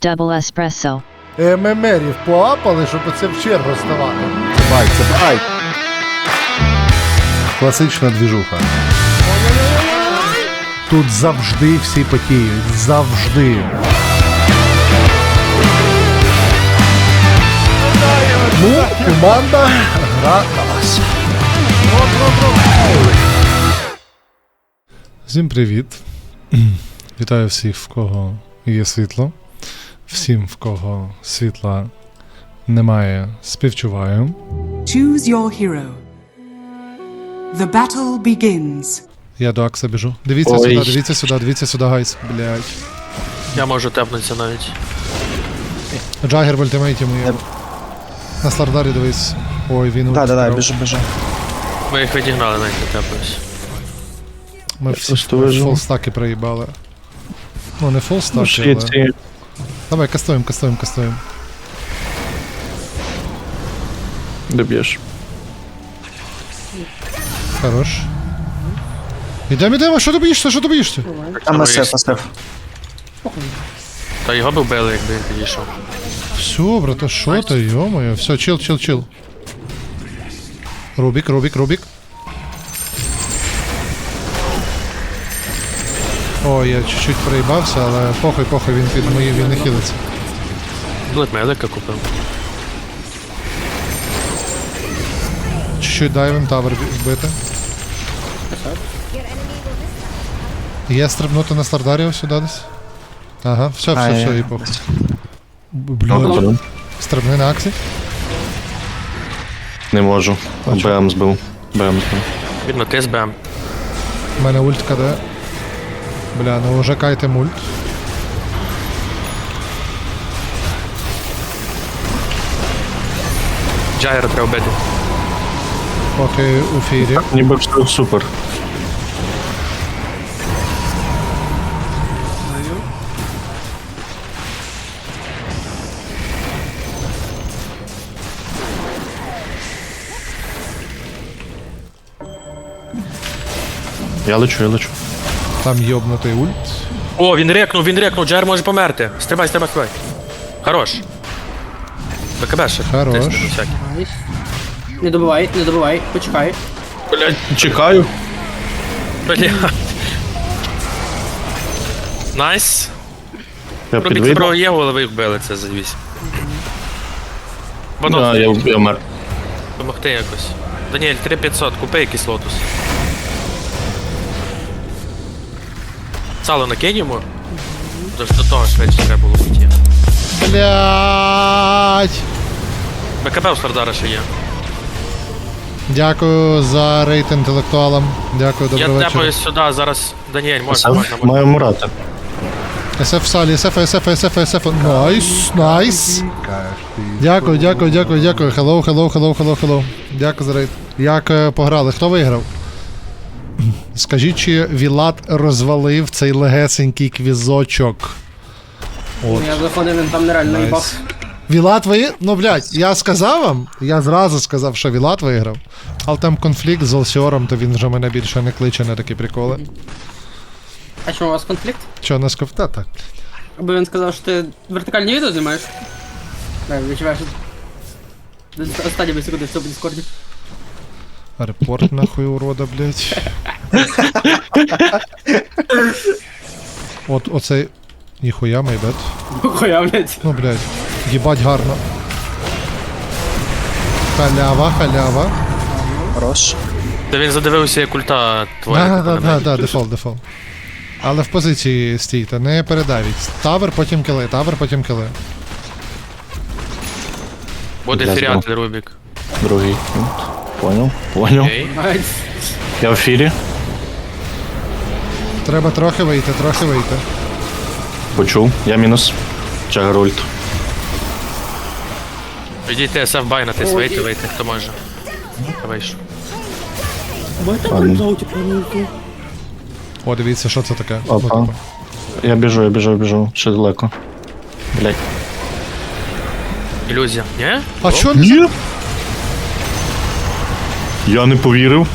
Double espresso. ММРів поапали, щоб оце в чергу ставати. Бай, це бай. Класична двіжуха. Тут завжди всі потіють. Завжди. Ну, команда гра на вас. Всім привіт. Вітаю всіх, в кого є світло. Всім, в кого світла немає, співчуваю. Choose your hero. The battle begins. Я до Акса біжу. Дивіться Ой. сюди, дивіться сюди, дивіться сюди, гайс. Блять. Я можу тепнутися навіть. Джагер в ультимейті моє. На Слардарі дивись. Ой, він Да, да, да, біжу, біжу. Ми їх відігнали навіть не тепнусь. Ми всі просто вижу. фолстаки проїбали. Ну, не фолстаки, Пошли але... Давай, кастуємо, кастуємо, кастуємо. Доб'єш. Хорош. Ідемо, ідемо, що ти боїшся, що ти боїшся? Там є. СФ. Та його б вбили, якби він підійшов. Все, брата, що ти, йо-моє. Все, чил, чил, чил. Рубік, Рубік, Рубік. О, я чуть-чуть проїбався, але похуй, похуй, він під мої, він не хилиться. Блит медика купив. Чуть-чуть дайвим тавер вбити. Є стрибнути на Слардаріо сюди десь? Ага, все, все, все, і похуй. Блядь. Стрибни на аксі. Не можу. БМ збив. БМ збив. Видно, ти СБМ. У мене ульт КД. Бля, ну вже кайте мульт. Джайра треба вбити. Поки у фірі. Ніби все супер. Я лечу, я лечу. Там йобнутий ульт. О, він рекнув, він рекнув, Джайр може померти. Стрибай, стрибай, стрибай. Хорош. БКБ ще. Хорош. тисне на всякий. Не добивай, не добивай, почекай. Блять, чекаю. Бля. Найс. Я Рубік підвийду. Єву, але ви їх вбили, це завісь. Воно Да, я, я вмер. Помогти якось. Даніель, 3500, купи якийсь лотус. Сало. Тож до того швидше треба було бути. Блять! БКП у Стардара ще є. Дякую за рейд інтелектуалам. Дякую, Я доброго вечора. сюди, зараз Даніель, можна, можна, можна. Маю мурати. СФ в салі, СФ, СФ, СФ, СФ. Найс, найс. Дякую, дякую, дякую, дякую. Hello, hello, hello, hello, hello. Дякую за рейд. Як е, пограли? Хто виграв? Скажіть, чи Вілат розвалив цей легесенький квізочок? От. Я заходив, він там нереально Найс. їбав. Вілат ви. Ну, блядь, я сказав вам, я зразу сказав, що Вілат виграв. Але там конфлікт з Олсіором, то він вже мене більше не кличе на такі приколи. А чому у вас конфлікт? Чого не сков... Та так. Аби він сказав, що ти вертикальні відео знімаєш. Так, відчуваєш. Останні секунди в цьому дискорді. Репорт нахуй урода, блядь. От оцей. Ніхуя, майбет. Хуя, блядь. Ну, блядь. Їбать гарно. Халява, халява. Хорош. Та він задивився як ульта твоя. Да, да, да, да, дефолт, дефолт. Але в позиції стійте, не передавіть. Тавер, потім кили, тавер, потім кили. Буде фіріатель Рубік. Другий. Понял, понял. Окей. Я в ефірі. Треба трохи вийти, трохи вийти. Почув. Я мінус. Чагар ульт. Підійти СФ байнатись, вийти, вийти, хто може. Я вийшов. О, дивіться, що це таке. Опа. Я біжу, я біжу, я біжу. Ще далеко. Блять. Ілюзія. Ні? А що? Ні. Я не повірив.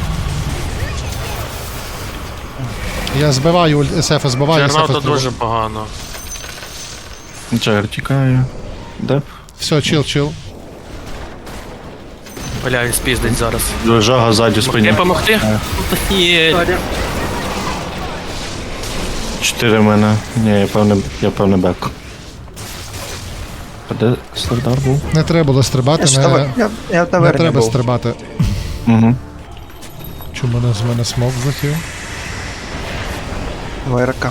Я збиваю ульт- СФ, збиваю СФ. то дуже погано. Джагер тікає. Деп. Все, чил, чил. Бля, він спіздить зараз. Жага ззаді Могти спині. помогти? Ні. Чотири в мене. Ні, я певне, я певне бек. А де Сардар був? Не треба було стрибати, Я, не, я, я в не таверні треба був. стрибати. Угу. Чому мене з мене смок злетів? ВРК.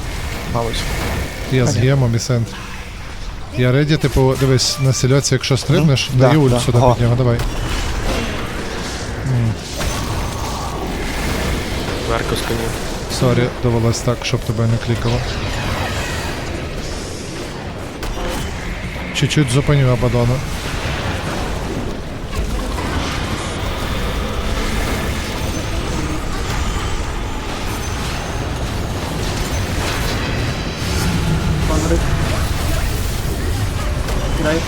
Мабуть. Я з гемом і сент. Я реді, типу, дивись, на сельоці, якщо стрибнеш, да, даю ульт да. сюди Ага. під нього, давай. Верку з конів. Сорі, довелось так, щоб тебе не клікало. Чуть-чуть зупиню Абадона. Конрик. Грайте.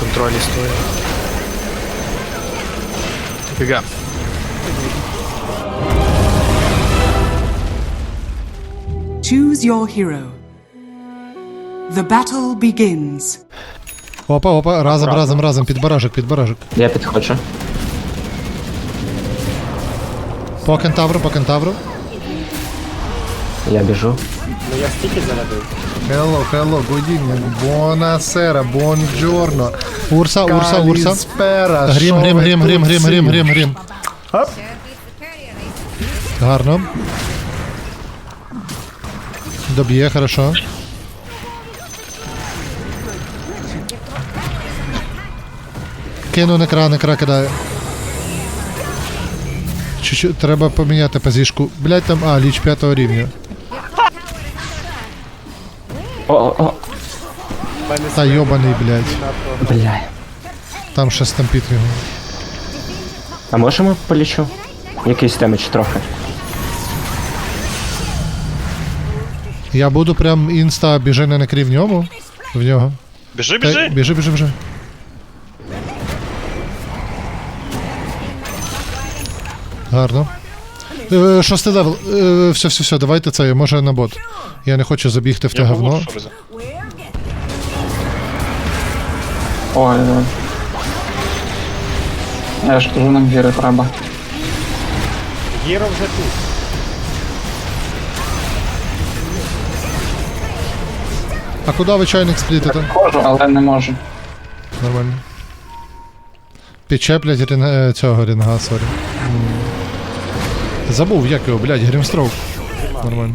Контролі стоїть. Біга. Choose your hero. The battle begins. Опа, опа, разом, разом, разом, під баражик, під баражик. Я підходжу. По кентавру, по кентавру. Я біжу. Hello, hello, good evening. Buonasera, buongiorno. Урса, урса, урса. Каліспера. Грім, що грім, ви грім, тут грім, грім, всі? грім, грім, грім. Оп. Гарно. Доб'є, хорошо. Кину некра, некра кидаю. Чуть-чуть треба поміняти позішку. Блять там, а, ліч п'ятого рівня. О, о, о, Та йобаний, блять. бля. Там ще стампіт його. А можемо полічу? Якийсь демедж трохи. Я буду прям інста біжи на некрі в ньому. В нього. Біжи, Та- біжи. Біжи, біжи, біжи. Гарно. Е, Шостий левел. Е, Все, все, все, давайте це, може на бот. Я не хочу забігти в те Я говно. говорю, що за- Ой, ой. Я ж кажу, нам віри треба. Гіро вже тут. А куди ви чайник сплітите? Хожу, але не можу. Нормально. Підчеплять рін... е, цього рінга, сорі. М. Забув, як його, блядь, Грімстроук. Нормально.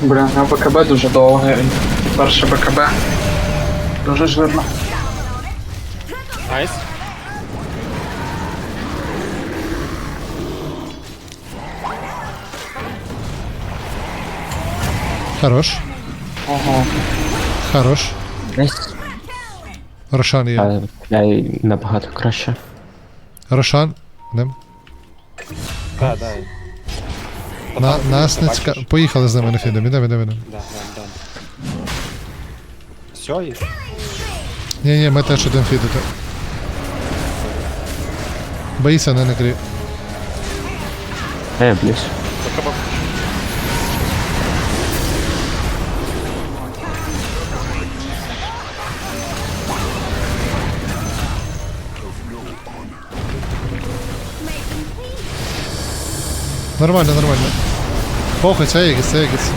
Бля, а БКБ дуже довге. Перше БКБ. Дуже жирно. Найс. Хорош. Ого. Хорош. Десь. Рошан є. Бля, набагато краще. Рошан. Ним. Да, да. На, нас не цікаво. Поїхали з ними на фідом. Ідемо, ідемо, ідемо. Да, да, да. Все, є. Ні, ні, ми теж один фідити. Боїся, не накрий. Е, блюсь. Нормально, нормально. Похуй, це Егіс, це Егіс.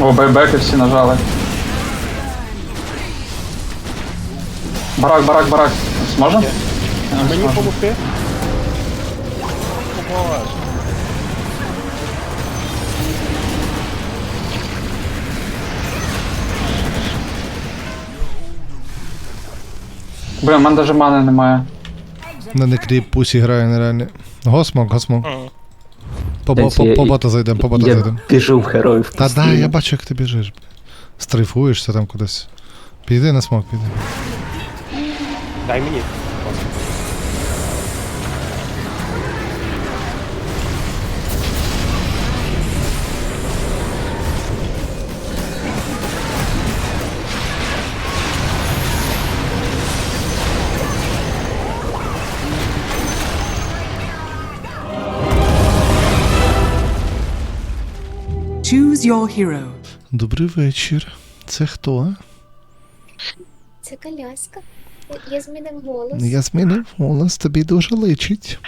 О, байбеки всі нажали. Барак, барак, барак. сможем? А мені помогти? Помогаш. Блін, мене даже мани немає. На некріп пусі грає нереально. Госмок, госмок. По, бота зайдемо, по бота Я біжу в героїв. Та да, я бачу, як ти біжиш. Стрейфуєшся там кудись. Піди на смок, піди. Дай мені. Choose your hero. Добрий вечір. Це хто? Це коляска. Я змінив голос. Я змінив голос, тобі дуже личить.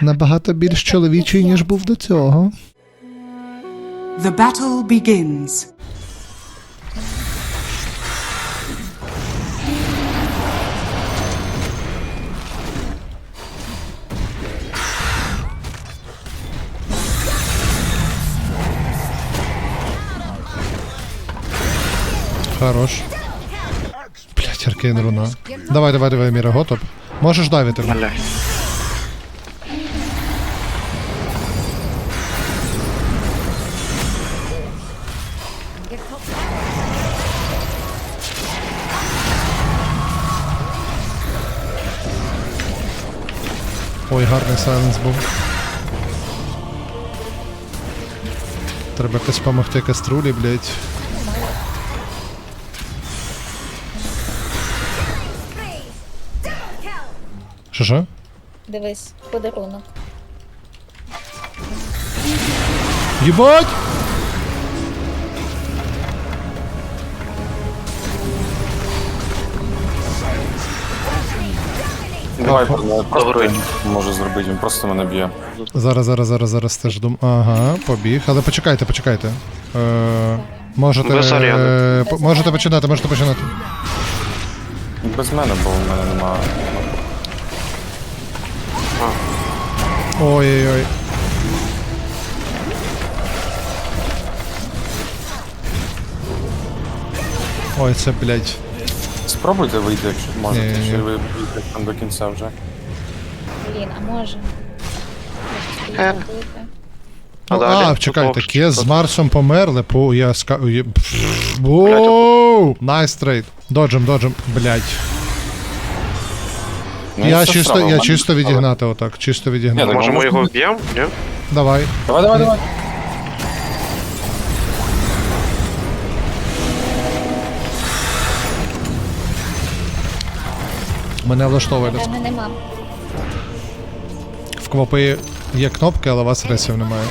Набагато більш чоловічий, ніж був до цього. The battle begins. Хорош. Блять, руна. Давай, давай, давай, Міра, готов. Можеш давити. Ой, гарний сайленс був. Треба якось помогти каструлі, блять. Що що? Дивись, подарунок. Єбать! Давай, просто може зробити, він просто мене б'є. Зараз, зараз, зараз, зараз теж дум. Ага, побіг. Але почекайте, почекайте. Е, можете, Без е, по- можете починати, можете починати. Без мене, бо в мене немає. Ой-ой-ой. Ой, це, блядь. Спробуйте вийти, якщо можете, Ні-ні-ні. чи ви б'єте там до кінця вже. Блін, а може? Е. Ну, далі? а, Тут Кес з Марсом померли, по я ска... Воу! Найс трейд. Доджем, доджем, блядь. Ну, Я це чисто, справа, я мене чисто справа. відігнати отак, чисто Ні, відігнати. ну, Можемо його вб'ємо? Ні? Давай. Давай, давай, давай. Мене влаштовує. Мене нема. В квопи є кнопки, але у вас ресів немає.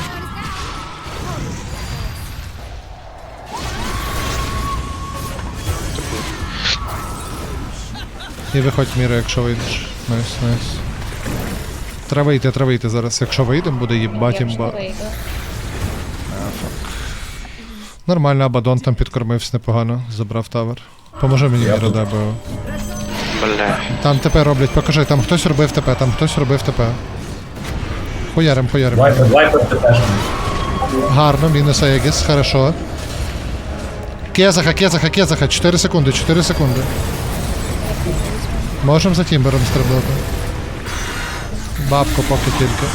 І виходь міра, якщо вийдеш. Найс, найс. Треба йти, треба йти зараз. Якщо вийдемо, буде їбать Я вже імба. вийду. Нормально, Абадон там підкормився непогано, забрав тавер. Поможи мені міра дебою. Бля. Там ТП роблять, покажи, там хтось робив ТП, там хтось робив ТП. Хуярим, хуярим. Гарно, мінус Аегіс, хорошо. Кезаха, Кезаха, Кезаха, 4 секунди, 4 секунди. Можемо за Тімбером стрибнути. Бабку поки тільки.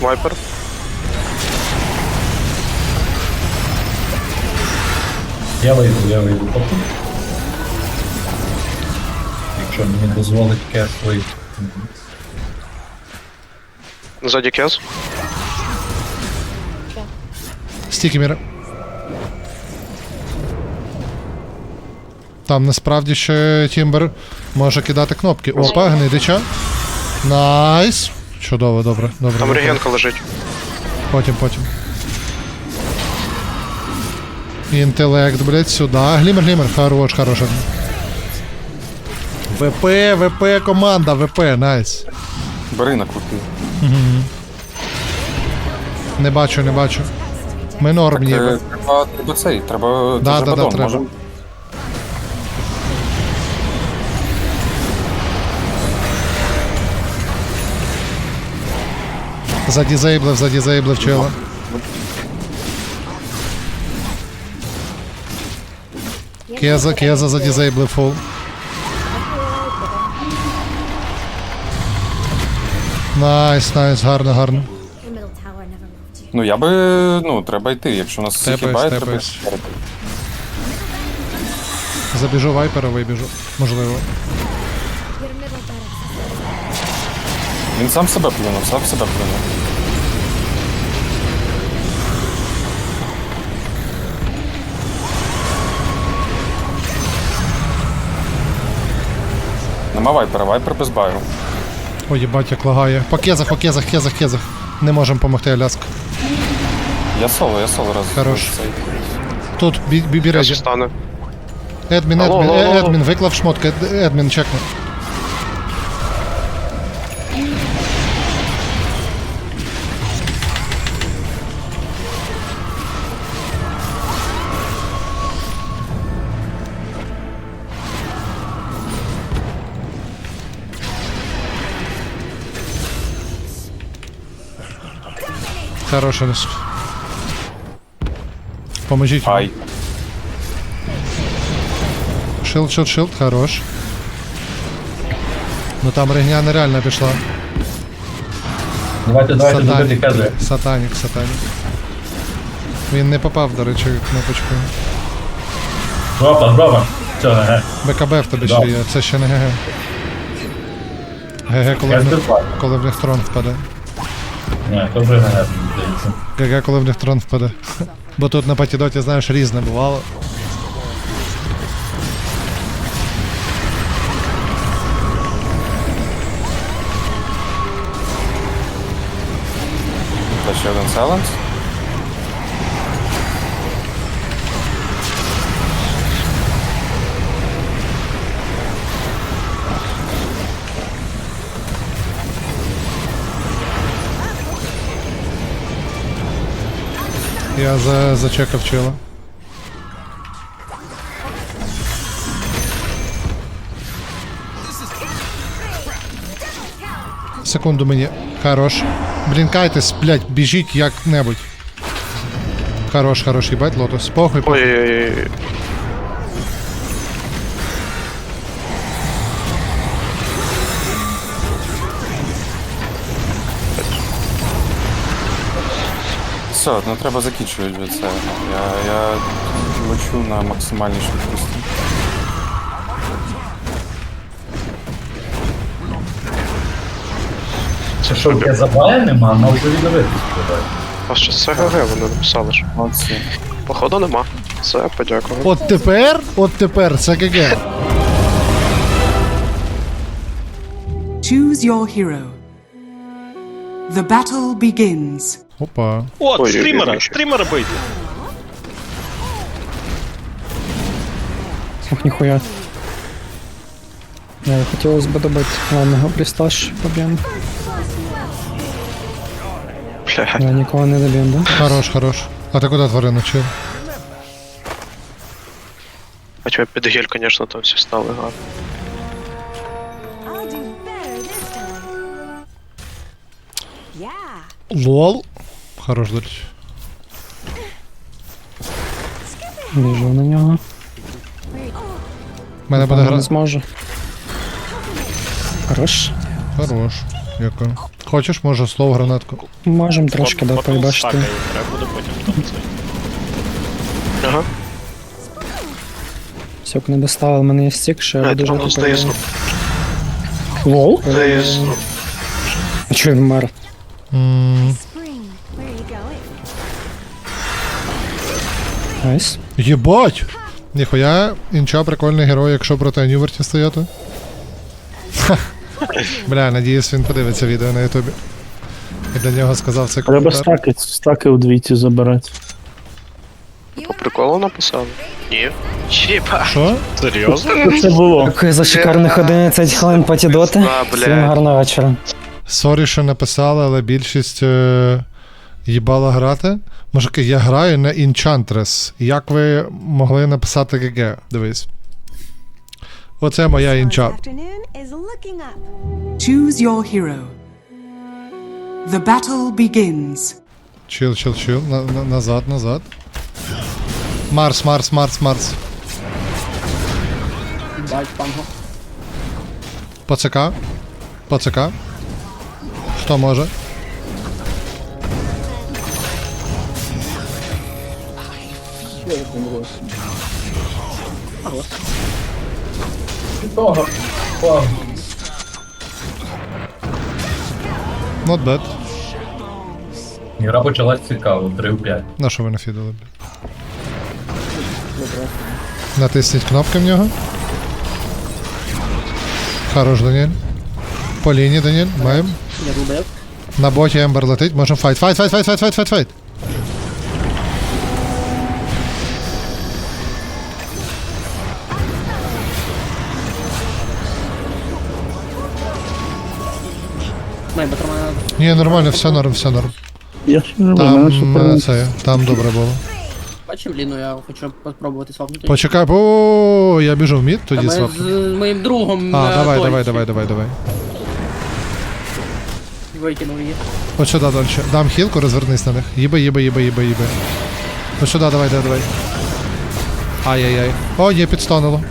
Вайпер. Я вийду, я вийду потім. Якщо мені дозволить кес вийти. Ззаді кес. Стільки Там насправді ще Тімбер може кидати кнопки. Опа, гнидича. Найс. Чудово, добре, добре. Там добре. регенка лежить. Потім, потім. Інтелект, блядь, сюди. Глімер, глімер, хорош, хорош. ВП, ВП, команда, ВП, найс. Бери на купі. Не бачу, не бачу. Ми норм Е, ніби. Треба, треба цей, треба... Да, да, да, треба. можем- Задізейблив, задізейблив чела. Кеза, кеза задізейблив фул. Найс, найс, гарно, гарно. Ну я би. Ну, треба йти. Якщо у нас всіх Тепаюсь, хібає, треба тепаюсь. йти. Забіжу вайпера, вибіжу. Можливо. Він сам себе плюнув, сам себе плюнув. Нема вайпера, вайпер без байру. Ой, їбать, як лагає. По кезах, по кезах, кезах, кезах. Не можемо помогти, Аляска. Я соло, я соло раз. Хорош. Тут бі- бібі режі. стану. Едмін, Алло, едмін, алло, алло. едмін, виклав шмотки, Ед- едмін, чекни. Хороший лес. Поможіть. Ай. Шилд, шилд, шилд, хорош. Ну там регня нереально пішла. Давайте, давайте добити Сатанік, кези. сатанік, сатанік. Він не попав, до речі, кнопочкою. Жопа, жопа. Все, ге. БКБ в Да. ще є, це ще не ГГ. ГГ, коли в них, коли в них трон впаде. Ні, то вже ге, здається. ГГ, коли в них трон впаде. Бо тут на патідоті, знаєш, різне бувало. Та ще один селенс. Я за, зачекав чела. Секунду мені. Хорош. Блінкайтесь, блядь, біжіть як-небудь. Хорош, хорош, їбать, лотос. Похуй, похуй. Ой-ой-ой. Все, ну треба закінчувати вже це. Я, я лечу на максимальній швидкості. Це що, я забає нема, але вже відновити сподіваю. А що це ГГ вони написали ж? Молодці. Походу нема. Все, подякую. От тепер, от тепер, це ГГ. Choose your hero. The battle begins. Опа. От, Ой, ой. стрімера бийте. Ох, ніхуя. Не, хотілося б добити. Ладно, гоблістаж поб'ємо. Бля. Я нікого не доб'ємо, да? Хорош, хорош. А ти куди тварину чил? Хоча під гель, звісно, там всі стали гарно. Лол. Хорош, речі. Біжу на нього. Мене буде гра. Не зможу. Хорош. Хорош. Дякую. Хочеш, може, слово гранатку? Можем трошки да, поїбачити. Ага. Сьок не доставив, мене є стік, що я Е, буду воно жати. Лол? Знов. А чого він вмер? М, Найс. Єбать! Ніхуя, інча прикольний герой, якщо проти Нюверті стояти. Бля, надіюсь, він подивиться відео на ютубі. І для нього сказав це Треба коментар. стаки, стаки удвійці забирати. По приколу написали? Ні. Чіпа. Що? Серйозно? Що це було? Дякую за шикарних 11 хвилин патідоти. А, Всім гарного вечора. Сорі, що написали, але більшість е, їбала грати. Мужики, я граю на Enchantress. Як ви могли написати ГГ? Дивись. Оце моя інча. Choose your hero. The battle begins. Чил, чил, чил. На, на, назад, назад. Марс, Марс, Марс, Марс. Бать, панго. По ЦК. Хто? Not bad. Гра почалась цікаво, 3 в 5. На що ви нафідали, блядь? Натисніть кнопки в нього. Хорош, Даніель. По лінії, Даніель, маємо. Я. На боті Ембер летить, можемо файт. Файт, файт, файт, файт, файт, файт, файт. Ні, нормально, все норм, все норм. Я ж не Там е, це, там добре було. Бачив Ліну, я хочу спробувати свапнути. Почекай, о, я біжу в мід, тоді ми свап. з моїм другом А, давай, давай, давай, давай, давай. Викинув її. От сюди далі. Дам хілку, розвернись на них. Їби, їби, їби, їби, їби. От сюди, давай, давай, давай. Ай-яй-яй. О, ні, підстануло.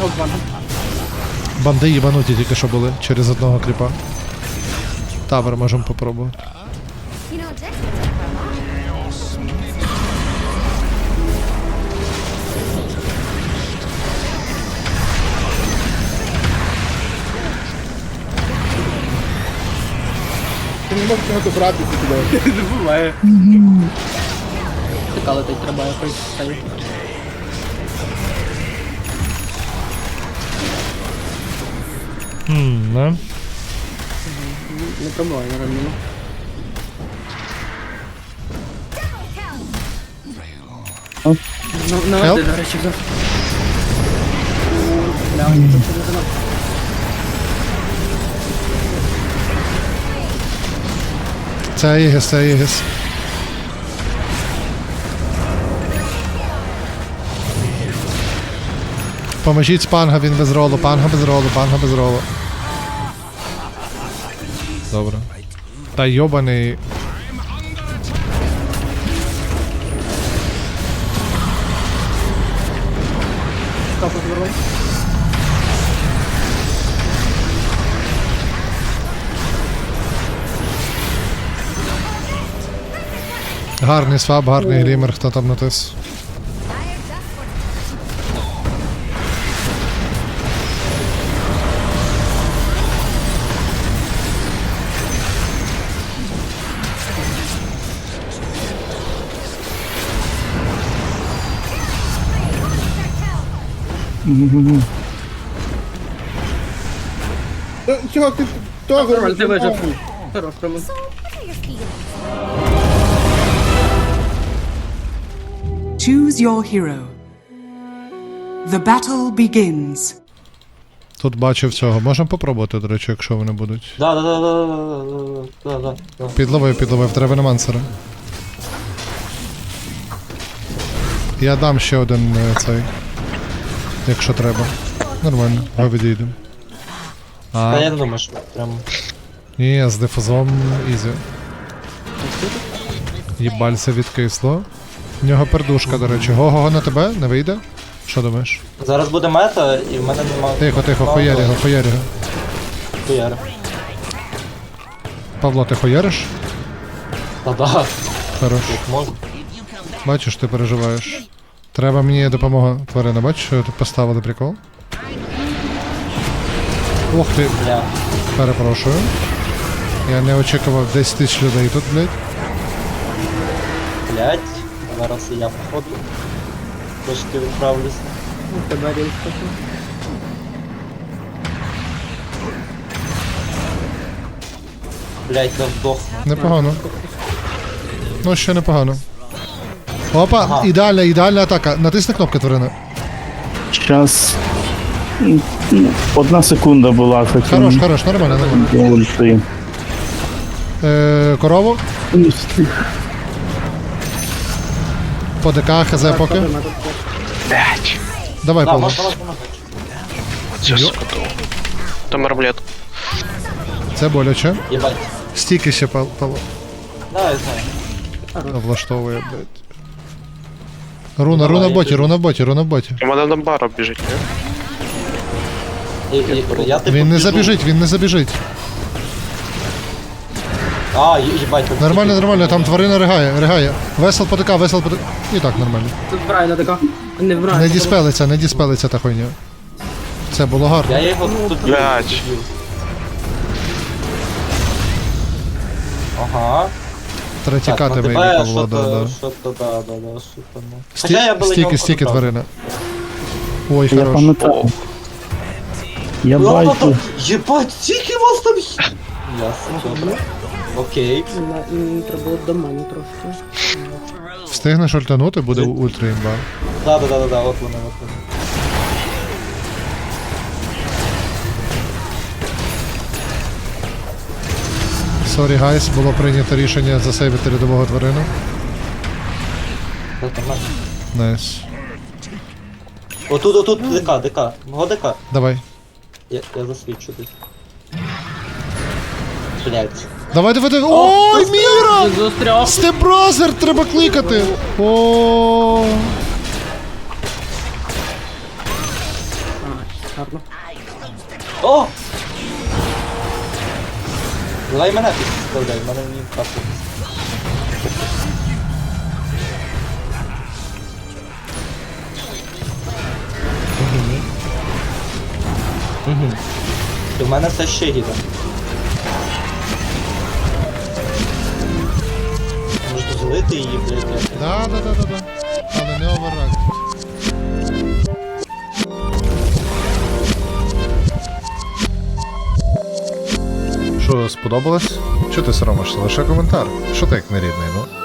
Ну, панго. Банди їбануті тільки що були через одного кріпа. Тавер можемо попробувати. Не буває. Така летить, треба якось цей. Хм, не? Не пробувай на раміну. Ну, на Help? один, до речі, взяв. Бля, ні, тут не знаю. Це Ігіс, це Ігіс. Поможіть панга, він без ролу, панга без ролу, панга без ролу. Добре. Та йобаний. Гарний сваб, гарний глімер, хто там натис. Нормально, ти. Хорош, прямо. Choose your hero. The battle begins. Тут бачив цього. Можемо попробувати, до речі, якщо вони будуть. Да, да, да, да, да, да, да, да. Підловив, підловив, треба на мансера. Я дам ще один е, цей. Якщо треба. Нормально, ми відійдемо. А, я не думаю, що прям. ні, з дифузом ізі. Їбальце відкисло. В нього пердушка, до речі. Го-го-го на тебе? Не вийде? Що думаєш? Зараз буде мета, і в мене нема. Тихо, тихо, хуярі його, хуярі його. Хуяри. Павло, ти хуяриш? Та да, Хорош. як можна. Бачиш, ти переживаєш. Треба мені допомога тварина. Бачиш, що тут поставили прикол? Ух ти, Бля. перепрошую. Я не очікував 10 тисяч людей тут, блядь. Блять. Зараз і я походу. Трошки відправлюсь. Ну, тебе. Блять, я вдох. Непогано. Ну, ще непогано. Опа, Ага. ідеальна, ідеальна атака. Натисни кнопку тварина. Час. Одна секунда була така. Хорош, хорош, нормально, нормально. Е, корову. По ДК, хз поки. Давай, Да, Павло. можна, можна. Там арблет. Це боляче. Єбать. Стільки ще Пав- Павло Да, я знаю. влаштовує, блядь. Руна, руна боті, руна в боті, руна в боті. У мене на баро біжить, І, і, я типу Він не біжу. забіжить, він не забіжить. А, їбать. тут Нормально, тільки- нормально, там тварина ригає, ригає. Весел потика, весел потика. І так нормально. Тут вбирай така. Не вбирай. Не діспелиться, не діспелиться та хуйня. Це було гарно. Я його тут Блядь. Ага. Треба Так, тікати ну вийде Павло, да, да. да, да, да, що то, ну. Хоча я Сті- Стільки, стільки тварина. Ой, Я хорош. пам'ятаю. Я Ну, бачу. ну, Єбать, скільки вас там є? Ясно, добре. Окей. Треба було до мене трошки. Встигнеш ультанути, буде ультра імба. Да, да, да, да, да, от вони, от вони. Сорі, гайс, було прийнято рішення засейвити рядового тварину. Найс. Отут, отут, ДК, ДК. Мого ДК. Давай. Я, я засвідчу десь. Блять. Давай, давай, давай. Ой, Міра! Стебразер треба кликати! О, Давай мене підставляй, мене не вкапу. У мене все ще гіде. Може дозволити її, блядь, я- Да, да, да, да, да. Що, сподобалось? Що ти соромишся? Лише коментар. Що ти як нерідний, ну?